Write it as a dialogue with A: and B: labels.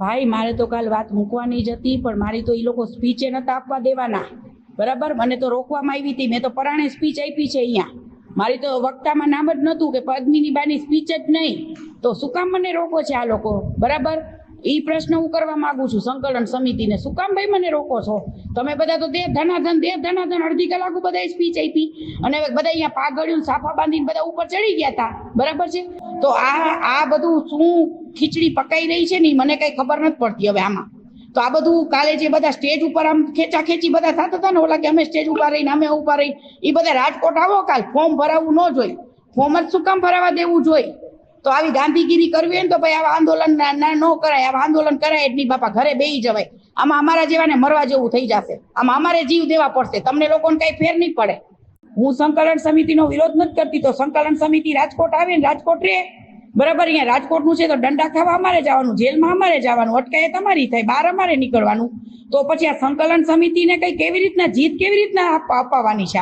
A: ભાઈ, મારે તો કાલ વાત મૂકવાની જ હતી, પણ મારી તો એ લોકો સ્પીચે નતા આપવા દેવાના. બરાબર? મને તો રોકવામાં આવી હતી. મેં તો પરાણે સ્પીચ આપી છે અહીંયા. મારી તો વક્તામાં નામ જ નહોતું કે પદ્મિની બાની સ્પીચ જ નહીં. તો શું કામ મને રોકો છે આ લોકો? બરાબર? એ પ્રશ્ન હું કરવા માંગુ છું સંકલન સમિતિને. શું કામ ભાઈ મને રોકો છો? તમે બધા તો દેહ, ધનાધન દેહ, ધનાધન, અડધી કલાક બધા સ્પીચ આપી. અને બધા અહીંયા પાઘડિયું સાફા બાંધીને બધા ઉપર ચડી ગયા હતા બરાબર છે? તો આ આ બધું શું ખીચડી પકાઈ રહી છે ને મને કઈ ખબર નથી પડતી હવે આમાં. તો આ બધું કાલે જે બધા સ્ટેજ ઉપર આમ ખેંચા ખેંચી બધા થતા હતા ને ઓલા કે અમે સ્ટેજ ઉપર રહીને, અમે ઉપર રહી એ બધા રાજકોટ આવો કાલ, ફોર્મ ભરાવવું ન જોઈએ ફોર્મ જ શું કામ ભરાવા દેવું જોઈએ તો આવી ગાંધીગીરી કરવી હોય ને તો ભાઈ આવા આંદોલન ન કરાય. આવા આંદોલન કરાય એટલી બાપા, ઘરે બેહી જવાય. આમાં અમારા જેવાને મરવા જેવું થઈ જશે. આમાં અમારે જીવ દેવા પડશે. તમને લોકોને કઈ ફેર નહીં પડે. હું સંકલન સમિતિનો વિરોધ નથી કરતી. તો સંકલન સમિતિ રાજકોટ આવે ને રાજકોટ રે બરાબર, અહીંયા રાજકોટનું છે તો દંડા ખાવા અમારે જવાનું, જેલમાં અમારે જવાનું, અટકાયત અમારી થાય, બહાર અમારે નીકળવાનું. તો પછી આ સંકલન સમિતિને કઈ કેવી રીતના, જીત કેવી રીતના અપાવવાની છે?